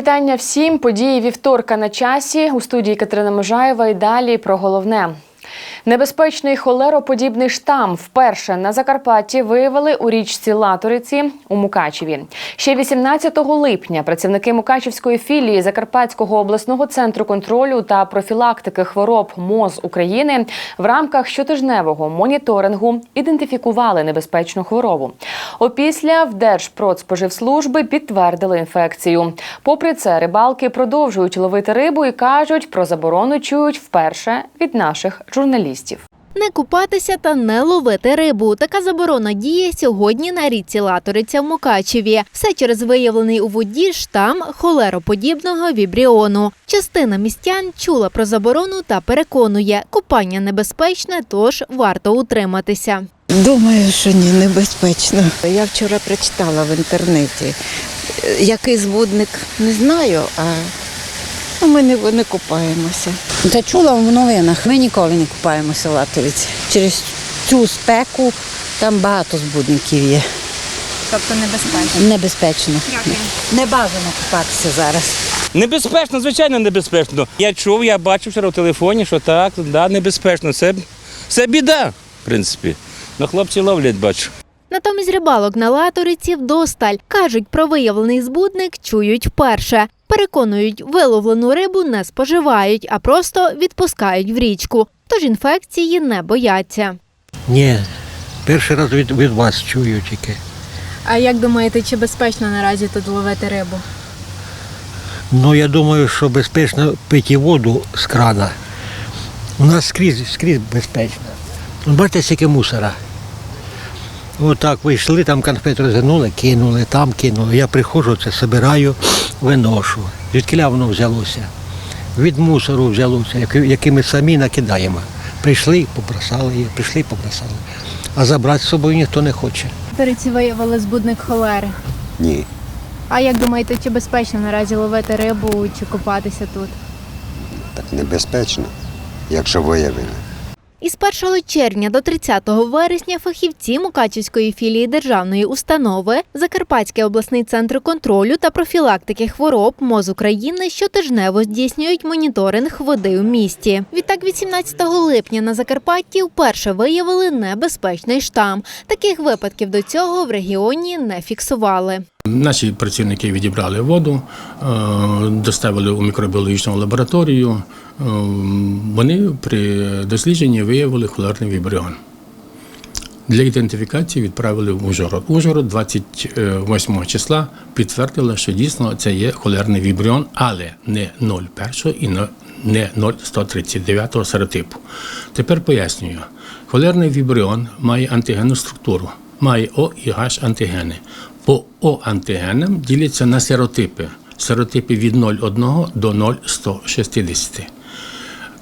Вітання всім. Події вівторка на часі у студії Катерина Можаєва. І далі про головне. Небезпечний холероподібний штам вперше на Закарпатті виявили у річці Латориці у Мукачеві. Ще 18 липня працівники Мукачівської філії Закарпатського обласного центру контролю та профілактики хвороб МОЗ України в рамках щотижневого моніторингу ідентифікували небезпечну хворобу. Опісля в Держпродспоживслужби підтвердили інфекцію. Попри це, рибалки продовжують ловити рибу і кажуть, про заборону чують вперше від наших журналістів. Не купатися та не ловити рибу. Така заборона діє сьогодні на річці Латориця в Мукачеві. Все через виявлений у воді штам холероподібного вібріону. Частина містян чула про заборону та переконує, купання небезпечне, тож варто утриматися. Думаю, що ні, небезпечно. Я вчора прочитала в інтернеті. Е, Який збудник не знаю, а ну, ми не, не купаємося. Та чула в новинах. Ми ніколи не купаємося в Латовиці. Через цю спеку там багато збудників є. Тобто небезпечно. Небезпечно. Не бажано купатися зараз. Небезпечно, звичайно, небезпечно. Я чув, я бачив вчора в телефоні, що так, да, небезпечно. Це, це біда, в принципі. Ну, хлопці ловлять, бачу. Натомість рибалок на Латориці вдосталь. Кажуть, про виявлений збудник чують вперше. Переконують, виловлену рибу не споживають, а просто відпускають в річку. Тож інфекції не бояться. Ні, перший раз від, від вас чую тільки. А як думаєте, чи безпечно наразі тут ловити рибу? Ну, я думаю, що безпечно пити воду з крана. У нас скрізь, скрізь безпечно. Ну, Бачите, скільки мусора. Отак вийшли, там конфет розгорнули, кинули, там кинули. Я приходжу, це собираю, виношу. Звідкиля воно взялося? Від мусору взялося, який- ми самі накидаємо. Прийшли, побросали її, прийшли, побросали. А забрати з собою ніхто не хоче. Латориці виявили збудник холери. Ні, А як думаєте, чи безпечно наразі ловити рибу чи купатися тут? так небезпечно, якщо виявили. Із 1 червня до 30 вересня фахівці Мукачівської філії державної установи Закарпатський обласний центр контролю та профілактики хвороб МОЗ України щотижнево здійснюють моніторинг води у місті. Відтак, 18 липня на Закарпатті вперше виявили небезпечний штам. Таких випадків до цього в регіоні не фіксували. Наші працівники відібрали воду, е, доставили у мікробіологічну лабораторію. Е, Вони при дослідженні виявили холерний вібріон. Для ідентифікації відправили в Ужгород. Ужгород 28 числа підтвердила, що дійсно це є холерний вібріон, але не 0,1 і не 0,139 серотипу. Тепер пояснюю. Холерний вібріон має антигенну структуру, має О і Г антигени. По О-антигенам діляться на серотипи. Серотипи від 0,1 до 0,160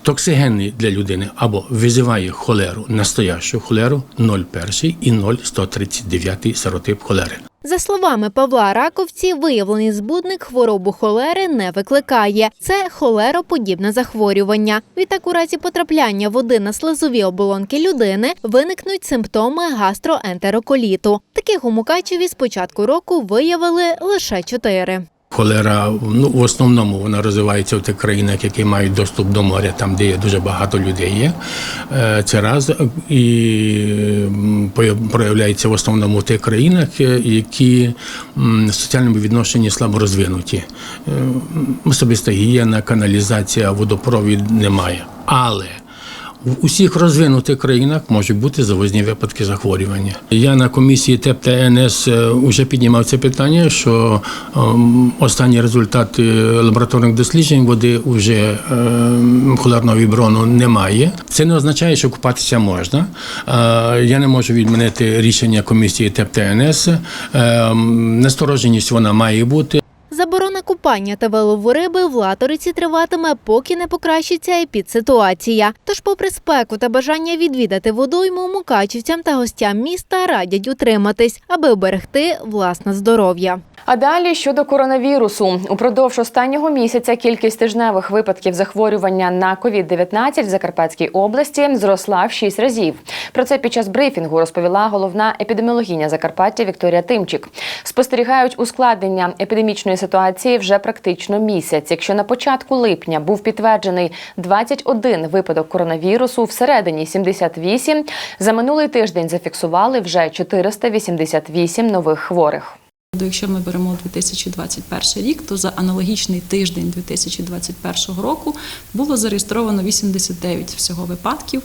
токсигенний для людини або визиває холеру, настоящу холеру 0,1 і 0,139 серотип холери. За словами Павла Раковці, виявлений збудник хворобу холери не викликає. Це холероподібне захворювання. Відтак, у разі потрапляння води на слизові оболонки людини виникнуть симптоми гастроентероколіту. Таких у Мукачеві з початку року виявили лише чотири. Холера ну в основному вона розвивається в тих країнах, які мають доступ до моря, там де є дуже багато людей. Є Е, це раз і проявляється в основному в тих країнах, е, які в соціальному відношенні слабо розвинуті. Е, Особиста гігієна, каналізація, водопровід немає. Але в усіх розвинутих країнах можуть бути завозні випадки захворювання. Я на комісії ТЕП та ЕНС вже піднімав це питання, що ем, останні результати лабораторних досліджень води вже ем, холерного віброну немає. Це не означає, що купатися можна. Е, Я не можу відмінити рішення комісії ТЕП та ЕНС. Ем, Настороженість вона має бути. Заборона купання та вилову риби в латориці триватиме, поки не покращиться епідситуація. Тож, попри спеку та бажання відвідати водойму, мукачівцям та гостям міста радять утриматись, аби оберегти власне здоров'я. А далі щодо коронавірусу, упродовж останнього місяця кількість тижневих випадків захворювання на COVID-19 в Закарпатській області зросла в 6 разів. Про це під час брифінгу розповіла головна епідеміологиня Закарпаття Вікторія Тимчик. Спостерігають ускладнення епідемічної ситуації ситуації вже практично місяць. Якщо на початку липня був підтверджений 21 випадок коронавірусу, всередині 78, за минулий тиждень зафіксували вже 488 нових хворих. Якщо ми беремо 2021 рік, то за аналогічний тиждень 2021 року було зареєстровано 89 всього випадків.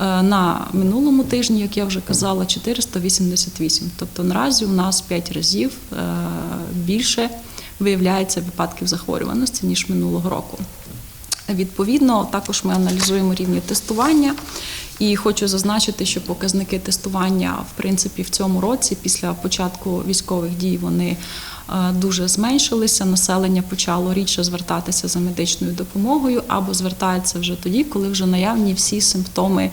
Е, На минулому тижні, як я вже казала, 488. Тобто наразі у нас 5 разів е, більше виявляється випадків захворюваності ніж минулого року. Відповідно, також ми аналізуємо рівні тестування. І хочу зазначити, що показники тестування, в принципі, в цьому році, після початку військових дій, вони е, дуже зменшилися. Населення почало рідше звертатися за медичною допомогою або звертається вже тоді, коли вже наявні всі симптоми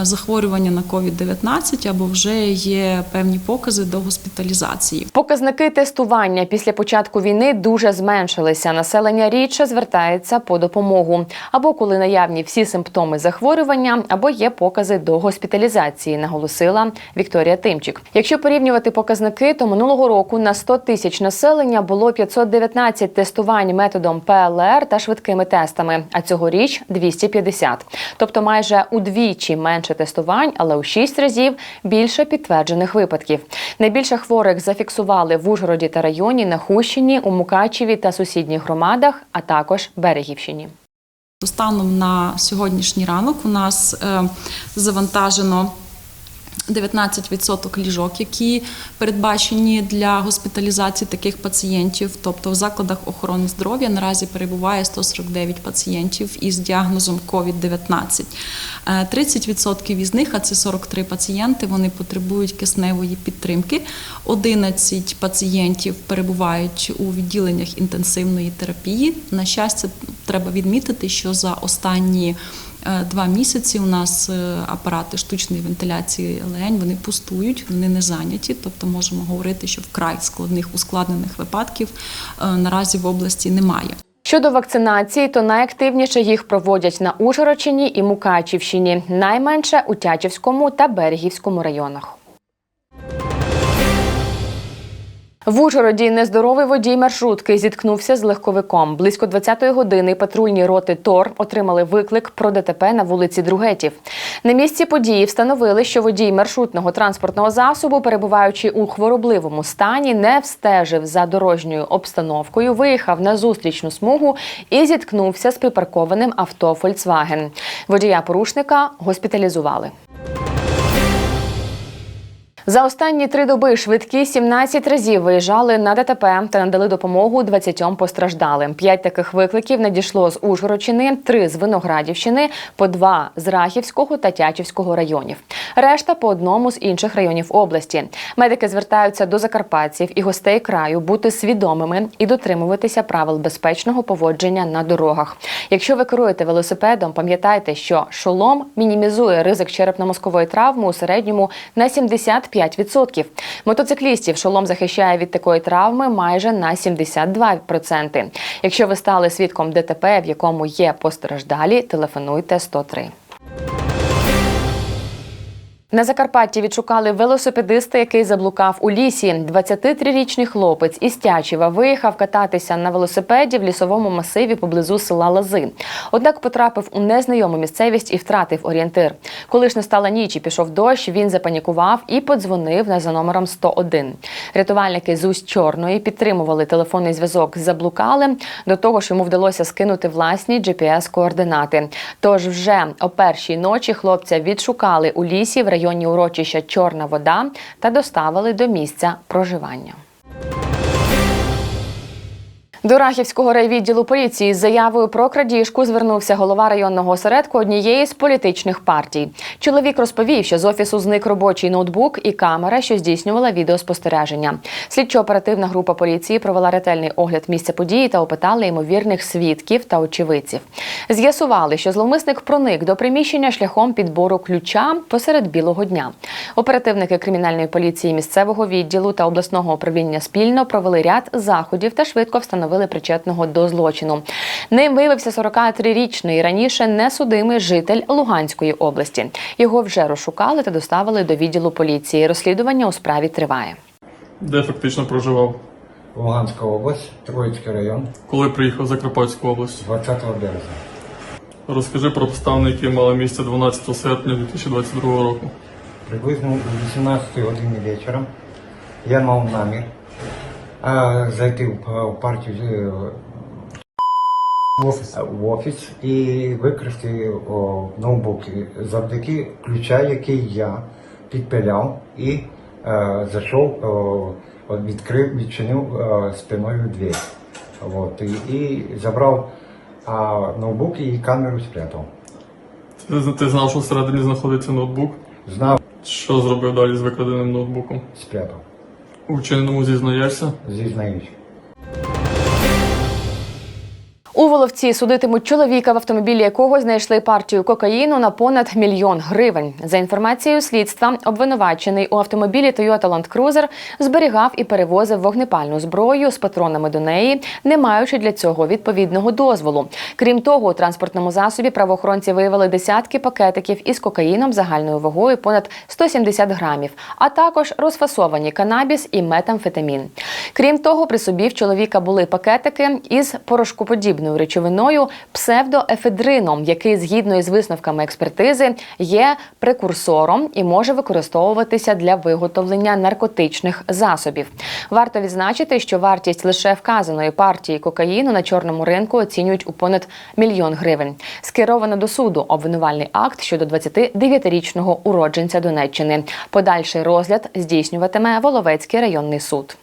е, захворювання на COVID-19 або вже є певні покази до госпіталізації. Показники тестування після початку війни дуже зменшилися. Населення рідше звертається по допомогу або коли наявні всі симптоми захворювання, або є покази до госпіталізації, наголосила Вікторія Тимчик. Якщо порівнювати показники, то минулого року на 100 тисяч населення було 519 тестувань методом ПЛР та швидкими тестами, а цьогоріч 250. Тобто майже удвічі менше тестувань, але у 6 разів більше підтверджених випадків. Найбільше хворих зафіксували в Ужгороді та районі, на Хущині, у Мукачеві та сусідніх громадах, а також Берегівщині. Станом на сьогоднішній ранок у нас е, завантажено 19% ліжок, які передбачені для госпіталізації таких пацієнтів. Тобто в закладах охорони здоров'я наразі перебуває 149 пацієнтів із діагнозом COVID-19. Е, 30% із них, а це 43 пацієнти, вони потребують кисневої підтримки. 11 пацієнтів перебувають у відділеннях інтенсивної терапії. На щастя, треба відмітити, що за останні е, два місяці у нас е, апарати штучної вентиляції легень вони пустують, вони не зайняті. Тобто можемо говорити, що вкрай складних ускладнених випадків е, наразі в області немає. Щодо вакцинації, то найактивніше їх проводять на Ужгородщині і Мукачівщині, найменше у Тячівському та Берегівському районах. В Ужгороді нездоровий водій маршрутки зіткнувся з легковиком. Близько 20-ї години патрульні роти ТОР отримали виклик про ДТП на вулиці Другетів. На місці події встановили, що водій маршрутного транспортного засобу, перебуваючи у хворобливому стані, не встежив за дорожньою обстановкою, виїхав на зустрічну смугу і зіткнувся з припаркованим авто Фольксваген. Водія порушника госпіталізували. За останні три доби швидкі 17 разів виїжджали на ДТП та надали допомогу 20 постраждалим. П'ять таких викликів надійшло з Ужгородщини, три з Виноградівщини, по два з Рахівського та Тячівського районів. Решта по одному з інших районів області. Медики звертаються до закарпатців і гостей краю бути свідомими і дотримуватися правил безпечного поводження на дорогах. Якщо ви керуєте велосипедом, пам'ятайте, що шолом мінімізує ризик черепно-мозкової травми у середньому на 75%. Мотоциклістів шолом захищає від такої травми майже на 72%. Якщо ви стали свідком ДТП, в якому є постраждалі, телефонуйте 103. На Закарпатті відшукали велосипедиста, який заблукав у лісі. 23-річний хлопець із Тячева виїхав кататися на велосипеді в лісовому масиві поблизу села Лази. Однак потрапив у незнайому місцевість і втратив орієнтир. Коли ж настала ніч і пішов дощ, він запанікував і подзвонив на за номером 101. Рятувальники з усть чорної підтримували телефонний зв'язок з заблукалим. До того ж, йому вдалося скинути власні GPS-координати. Тож вже о першій ночі хлопця відшукали у лісі в районі урочища Чорна вода та доставили до місця проживання. До Рахівського райвідділу поліції з заявою про крадіжку звернувся голова районного осередку однієї з політичних партій. Чоловік розповів, що з офісу зник робочий ноутбук і камера, що здійснювала відеоспостереження. Слідчо-оперативна група поліції провела ретельний огляд місця події та опитали ймовірних свідків та очевидців. З'ясували, що зловмисник проник до приміщення шляхом підбору ключа посеред білого дня. Оперативники кримінальної поліції місцевого відділу та обласного управління спільно провели ряд заходів та швидко встановили причетного до злочину. Ним виявився 43-річний раніше несудимий житель Луганської області. Його вже розшукали та доставили до відділу поліції. Розслідування у справі триває. Де фактично проживав? Луганська область, Троїцький район, Коли приїхав в Закарпатську область, 20 березня. розкажи про обставини, які мали місце 12 серпня 2022 року. Приблизно о 18 годині вечора я мав намір а, зайти в, в партію е, в офіс, в офіс і викрасти о, ноутбуки завдяки ключа, який я підпиляв і е, зайшов, о, от відкрив, відчинив е, спиною двері. От, і, і забрав а, ноутбук і камеру спрятав. Ти, ти знав, що всередині знаходиться ноутбук. Знав, Що зробив далі з викраденим ноутбуком? спрятав. У вчиненому зізнаєшся? Зізнаюсь. У Воловці судитимуть чоловіка, в автомобілі якого знайшли партію кокаїну на понад мільйон гривень. За інформацією слідства, обвинувачений у автомобілі Toyota Land Cruiser зберігав і перевозив вогнепальну зброю з патронами до неї, не маючи для цього відповідного дозволу. Крім того, у транспортному засобі правоохоронці виявили десятки пакетиків із кокаїном загальною вагою понад 170 грамів, а також розфасовані канабіс і метамфетамін. Крім того, при собі в чоловіка були пакетики із порошкоподібною речовиною псевдоефедрином, який, згідно із висновками експертизи, є прекурсором і може використовуватися для виготовлення наркотичних засобів. Варто відзначити, що вартість лише вказаної партії кокаїну на чорному ринку оцінюють у понад мільйон гривень. Скеровано до суду обвинувальний акт щодо 29-річного уродженця Донеччини. Подальший розгляд здійснюватиме Воловецький районний суд.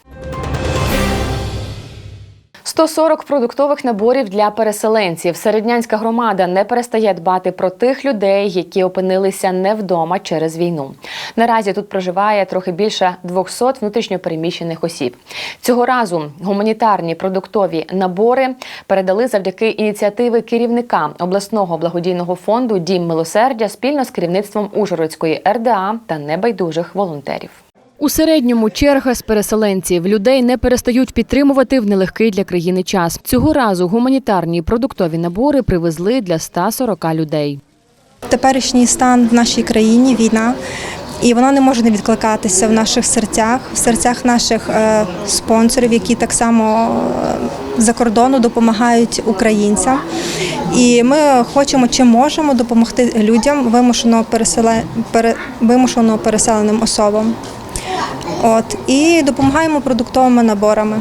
140 продуктових наборів для переселенців. Середнянська громада не перестає дбати про тих людей, які опинилися не вдома через війну. Наразі тут проживає трохи більше 200 внутрішньопереміщених осіб. Цього разу гуманітарні продуктові набори передали завдяки ініціативи керівника обласного благодійного фонду Дім милосердя спільно з керівництвом Ужгородської РДА та небайдужих волонтерів. У середньому черга з переселенців людей не перестають підтримувати в нелегкий для країни час. Цього разу гуманітарні продуктові набори привезли для 140 людей. Теперішній стан в нашій країні війна, і вона не може не відкликатися в наших серцях, в серцях наших е, спонсорів, які так само е, за кордону допомагають українцям. І ми хочемо чим можемо допомогти людям вимушено переселеним особам. От і допомагаємо продуктовими наборами.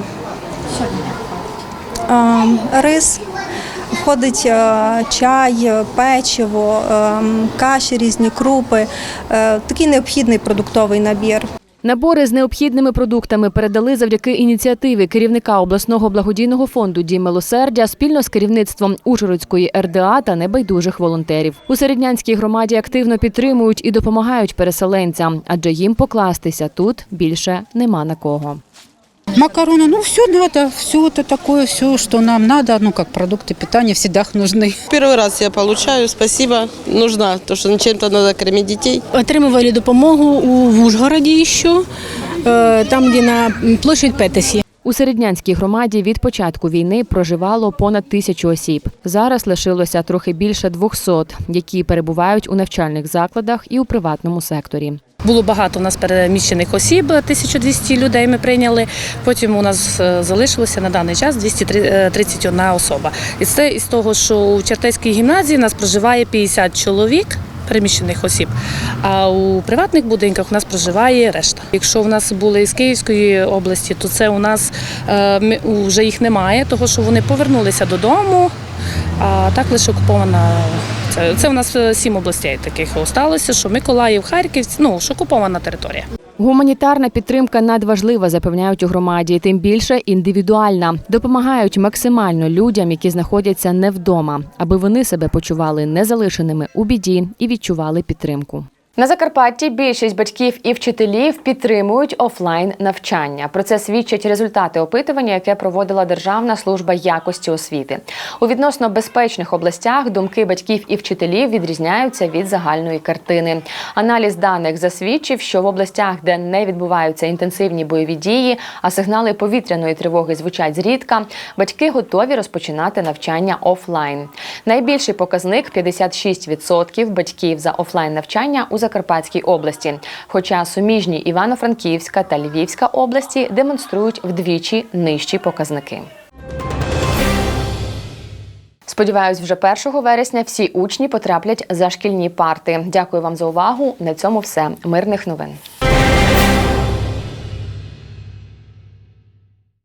Рис, входить е, чай, печиво, е, каші, різні крупи. Е, Такий необхідний продуктовий набір. Набори з необхідними продуктами передали завдяки ініціативі керівника обласного благодійного фонду Дім милосердя спільно з керівництвом Ужгородської РДА та небайдужих волонтерів. У середнянській громаді активно підтримують і допомагають переселенцям, адже їм покластися тут більше нема на кого. Макароны, ну все надо, все это такое, все, что нам надо, ну как продукты питания всегда нужны. Первый раз я получаю, спасибо. Нужна, то что чем-то надо кормить детей. Отримували допомогу у в Ужгороді ще, е, там, де на площадь Петесі. У середнянській громаді від початку війни проживало понад тисячу осіб. Зараз лишилося трохи більше 200, які перебувають у навчальних закладах і у приватному секторі. Було багато у нас переміщених осіб, 1200 людей ми прийняли. Потім у нас е, залишилося на даний час 231 особа. І це із того, що у Чертейській гімназії нас проживає 50 чоловік. Переміщених осіб, а у приватних будинках у нас проживає решта. Якщо в нас були з Київської області, то це у нас е, вже їх немає, тому що вони повернулися додому. А так лише окупована. Це, це у нас е, сім областей таких осталося, що Миколаїв, Харків, ну що окупована територія. Гуманітарна підтримка надважлива, запевняють у громаді, тим більше індивідуальна. Допомагають максимально людям, які знаходяться не вдома, аби вони себе почували незалишеними у біді і відчували підтримку. На Закарпатті більшість батьків і вчителів підтримують офлайн навчання. Про це свідчать результати опитування, яке проводила Державна служба якості освіти. У відносно безпечних областях думки батьків і вчителів відрізняються від загальної картини. Аналіз даних засвідчив, що в областях, де не відбуваються інтенсивні бойові дії, а сигнали повітряної тривоги звучать зрідка, батьки готові розпочинати навчання офлайн. Найбільший показник 56% батьків за офлайн навчання у Закарпатті. Закарпатській області. Хоча суміжні Івано-Франківська та Львівська області демонструють вдвічі нижчі показники. Сподіваюсь, вже 1 вересня всі учні потраплять за шкільні парти. Дякую вам за увагу. На цьому все. Мирних новин.